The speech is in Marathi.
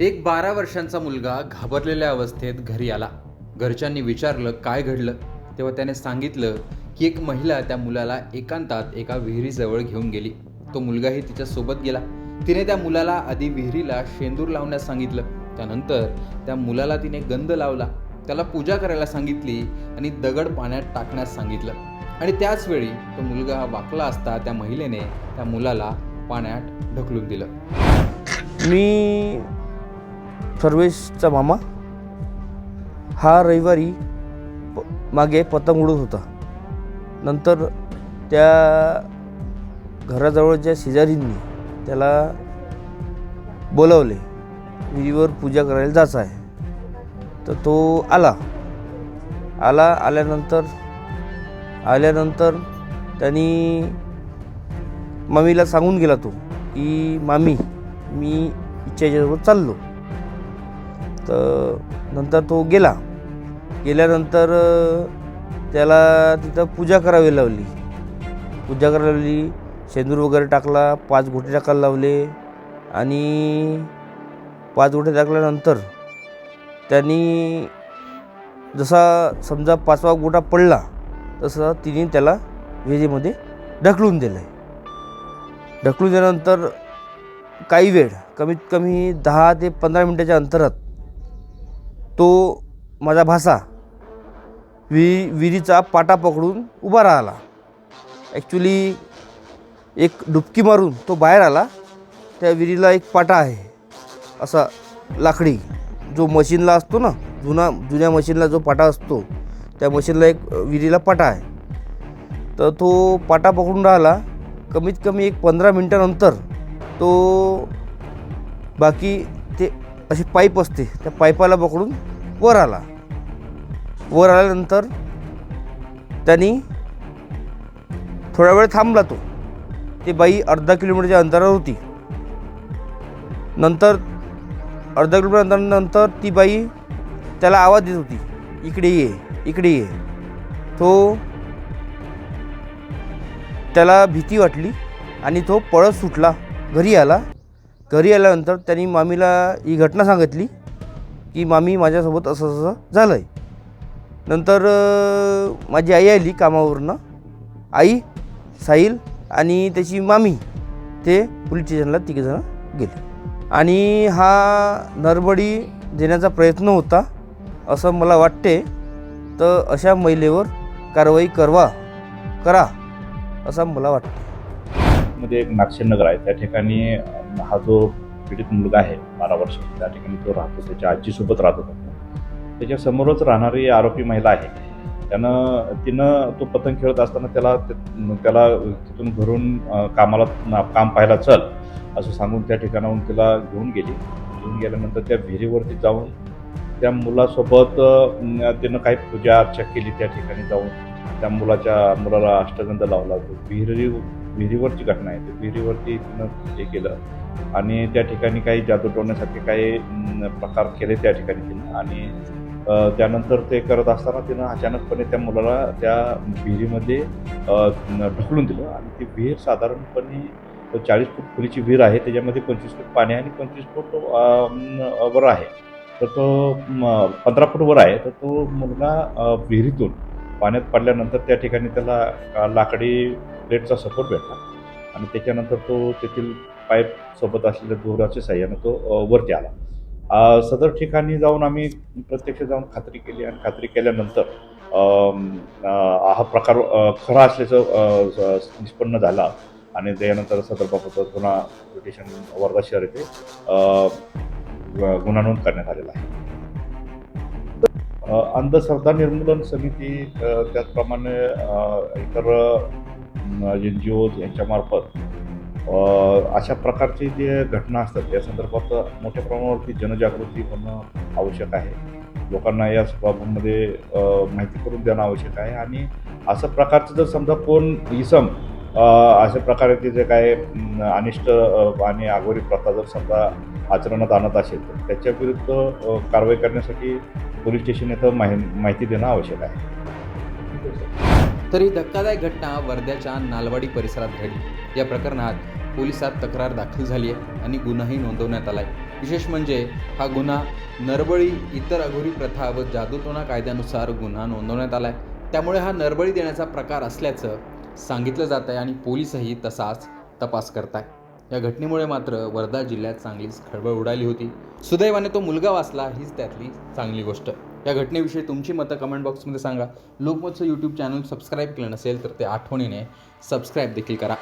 एक बारा वर्षांचा मुलगा घाबरलेल्या अवस्थेत घरी आला. घरच्यांनी विचारलं काय घडलं? तेव्हा त्याने सांगितलं की एक महिला त्या मुलाला एकांतात एका विहिरीजवळ घेऊन गेली. तो मुलगाही तिच्यासोबत गेला. तिने त्या मुलाला आधी विहिरीला शेंदूर लावण्यास सांगितलं. त्यानंतर त्या मुलाला तिने गंध लावला. त्याला पूजा करायला सांगितली आणि दगड पाण्यात टाकण्यास सांगितलं. आणि त्याच वेळी तो मुलगा वाकला असता त्या महिलेने त्या मुलाला पाण्यात ढकलून दिलं. मी सर्वेशचा मामा. हा रविवारी प मागे पतंग उडत होता. नंतर त्या घराजवळच्या शेजारींनी त्याला बोलावले विहिरीवर पूजा करायला जायचं आहे. तर तो आला. आला आल्यानंतर आल्यानंतर त्यांनी मामीला सांगून गेला तो की मामी मी इच्छाच्यासोबत चाललो. तर नंतर तो गेला. गेल्यानंतर त्याला तिथं पूजा करावी लावली. पूजा करायला लावली शेंदूर वगैरे टाकला पाच गोटे टाकायला लावले आणि पाच गोटे टाकल्यानंतर त्यांनी जसा समजा पाचवा गोटा पडला तसं तिने त्याला विजेमध्ये ढकलून दिलं आहे ढकलून दिल्यानंतर काही वेळ कमीत कमी दहा ते पंधरा मिनटाच्या अंतरात तो माझा भासा वि विहिरीचा पाटा पकडून उभा राहिला. ॲक्च्युली एक डुबकी मारून तो बाहेर आला. त्या विहिरीला एक पाटा आहे असा लाकडी जो मशीनला असतो ना जुना जुन्या मशीनला जो पाटा असतो त्या मशीनला एक विहिरीला पाटा आहे. तर तो पाटा पकडून राहिला. कमीत कमी एक पंधरा मिनटानंतर तो बाकी ते अशी पाईप असते त्या पाईपाला पकडून वर आला. वर आल्यानंतर त्यांनी थोडा वेळ थांबला तो. ती बाई अर्धा किलोमीटरच्या अंतरावर होती. नंतर अर्धा किलोमीटर अंतरानंतर ती बाई त्याला आवाज देत होती इकडे ये इकडे ये. तो त्याला भीती वाटली आणि तो पळत सुटला. घरी आला. घरी आल्यानंतर त्यांनी मामीला ही घटना सांगितली. की मामी माझ्यासोबत असं असं झालं आहे नंतर माझी आई आली कामावरनं. आई साहिल आणि त्याची मामी ते पोलीस स्टेशनला तिघेजणं गेले. आणि हा नरबडी देण्याचा प्रयत्न होता असं मला वाटते. तर अशा महिलेवर कारवाई करवा करा असं मला वाटतं. म्हणजे एक नागशेनगर आहे. त्या ठिकाणी हा जो पीडित मुलगा आहे बारा वर्ष. त्या ठिकाणी तो राहतो त्याच्या आजीसोबत राहत होता त्याच्यासमोरच राहणारी आरोपी महिला आहे. त्यानं तिनं तो पतंग खेळत असताना त्याला त्याला तिथून घरून कामाला काम पाहायला चल असं सांगून त्या ठिकाणाहून तिला घेऊन गेली. घेऊन गेल्यानंतर त्या विहिरीवरती जाऊन त्या मुलासोबत तिनं काही पूजा अर्चा केली त्या ठिकाणी जाऊन. त्या मुलाच्या मुलाला अष्टगंध लावला. विहिरी विहिरीवरची घटना आहे. ते विहिरीवरती तिनं हे केलं आणि त्या ठिकाणी काही जादू टोण्यासारखे काही प्रकार केले त्या ठिकाणी तिनं. आणि त्यानंतर ते करत असताना तिनं अचानकपणे त्या मुलाला त्या विहिरीमध्ये ढकलून दिलं. आणि ती विहीर साधारणपणे चाळीस फूट खोलीची विहीर आहे. त्याच्यामध्ये पंचवीस फूट पाणी आहे आणि पंचवीस फूट वर आहे. तर तो पंधरा फूट वर आहे. तर तो मुलगा विहिरीतून पाण्यात पडल्यानंतर त्या ठिकाणी त्याला लाकडी प्लेटचा सपोर्ट भेटला. आणि त्याच्यानंतर तो तेथील पाईप सोबत असलेल्या दोराच्या साह्यानं तो वरती आला. सदर ठिकाणी जाऊन आम्ही प्रत्यक्ष जाऊन खात्री केली आणि खात्री केल्यानंतर हा प्रकार खरा असल्याचं निष्पन्न झाला. आणि त्यानंतर सदर बाबत गुन्हा स्टेशन वर्धा शहर येथे गुन्हा नोंद करण्यात आलेला आहे. अंधश्रद्धा निर्मूलन समिती त्याचप्रमाणे इतर एन जी ओज यांच्यामार्फत अशा प्रकारचे जे घटना असतात या संदर्भात मोठ्या प्रमाणावरती जनजागृती होणं आवश्यक आहे. लोकांना या बाबतीमध्ये माहिती करून देणं आवश्यक आहे आणि असं प्रकारचं जर समजा कोण इसम अशा प्रकारचे जे काय अनिष्ट आणि आगोरी प्रथा जर समजा आचरणात आणत असेल तर त्याच्या विरुद्ध कारवाई करण्यासाठी पोलीस स्टेशन येथं माहि माहिती देणं आवश्यक आहे. तर ही धक्कादायक घटना वर्ध्याच्या नालवाडी परिसरात घडली. या प्रकरणात पोलिसात तक्रार दाखल झाली आहे आणि गुन्हाही नोंदवण्यात आला आहे विशेष म्हणजे हा गुन्हा नरबळी इतर अघोरी प्रथा व जादूटोणा कायद्यानुसार गुन्हा नोंदवण्यात आला आहे त्यामुळे हा नरबळी देण्याचा प्रकार असल्याचं सांगितलं जात आहे आणि पोलीसही तसाच तपास करत आहे या घटनेमुळे मात्र वर्धा जिल्ह्यात चांगलीच खळबळ उडाली होती. सुदैवाने तो मुलगा वाचला हीच त्यातली चांगली गोष्ट. या घटनेविषयी तुमची मतं कमेंट बॉक्समध्ये सांगा. लोकमतचं यूट्यूब चॅनल सबस्क्राईब केलं नसेल तर ते आठवणीने सबस्क्राईब देखील करा.